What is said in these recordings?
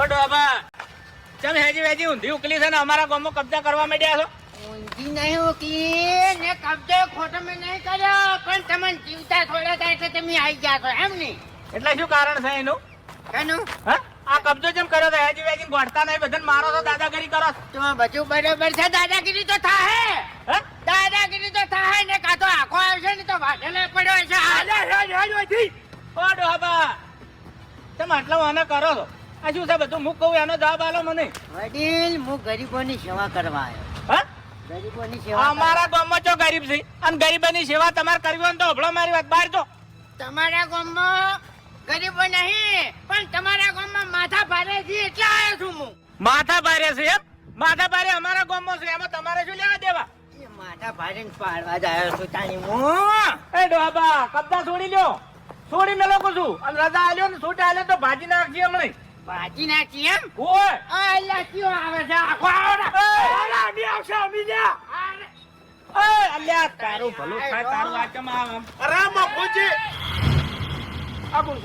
ઓ ડોબા ચમ હેજી વેજી ઊંધી ઉકલી છે ને અમારા ગામમાં કબજા કરવા માંડ્યા છો ઊંધી નહીં ઉકી ને કબજો ખોટો મેં નહીં કર્યો પણ તમને જીવતા થોડા થાય એટલે તમે આવી ગયા છો એમ નહીં એટલે શું કારણ છે એનું એનું હા આ કબજો જેમ કર્યો તો હેજી વેજી ભણતા નહીં બધાને મારો તો દાદાગીરી કરો. તો બધું બરોબર છે દાદાગીરી તો થાહે હે દાદાગીરી તો થાહે ને કાં તો આખો આવશે ને તો વાઢેલે પડ્યો છે ઓ ડોબા તમે આટલા વાના કરો છો આ શું છે બધું? હું કહું એનો જવાબ આલો મને. વડીલ હું ગરીબોની સેવા કરવા આવ્યો. હા? ગરીબોની સેવા અમારા ગામમાં જો ગરીબ છે? અને ગરીબોની સેવા તમારે કરવી હોય તો હભળો મારી વાત. બહાર જો. તમારા ગામમાં ગરીબો નહીં પણ તમારા ગામમાં માથા ભારે છે એટલે આવ્યો છું હું. માથા ભારે છે એમ? માથા ભારે અમારા ગામમાં છે. એમાં તમારે શું લેવા દેવા? માથા ભારે ને પાડવા જ આવ્યો છું તાણી હું. એ ડોબા કબજા છોડી લ્યો. છોડી મેલો કહું છું. અને રજા આલ્યો ને છૂટ આલ્યો તો ભાજી નાખજે હમણાં ભાજી નાખી એમ? ઓય આ અલ્યા કયો આવે છે? આખો આવો ને. ઓય અલ્યા તારું ભલું થાય તારું આચમ આમ રામ બાપુજી આ ને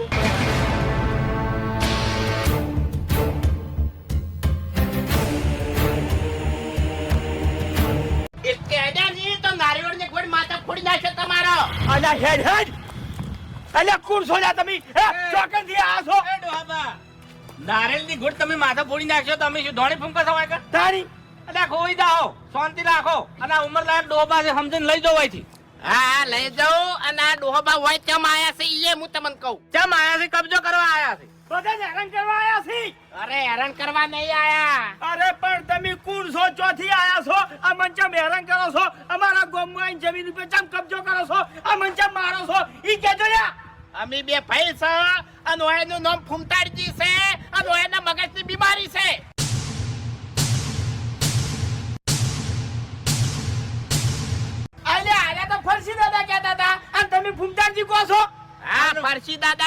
તમારો. અલ્યા હેડ હેડ. અલ્યા કોણ છો તમે? ચોકનથી આ છો. એ ડોબા નારેલની ગુડ તમે માથા ફોડી નાખશો તમે શું ધોણી ફૂંકા સવાય કર તારી. અલ્યા ખોઈ જાઓ શાંતિ રાખો. અને ઉમર લાયક ડોબા છે સમજીને લઈ જાઓ અહીંથી. હા લઈ જાઉં અને આ ડોહબા હોય ચમ આયા છે ઈ હું તમને કહું. ચમ આયા છે કબજો કરવા આયા છે. બધા હેરાન કરવા આયા છે? અરે હેરાન કરવા નહીં આયા. અરે પણ તમે કોણ છો? ચોથી આયા છો? આ મંચમ હેરાન કરો છો? અમારા ગામમાં જમીન ઉપર ચમ કબજો કરો છો? આ મંચમ મારો છો? ઈ કેજો લ્યા. અમે બે ભાઈ છે અને ઓયનું નામ ફૂમતાડજી છે અને ઓયના મગજની બીમારી છે. અલ્યા આયા તો ફરસી દાદા કહેતા હતા. અને તમે ફૂમતાજી કહો છો? હા ફરસી દાદા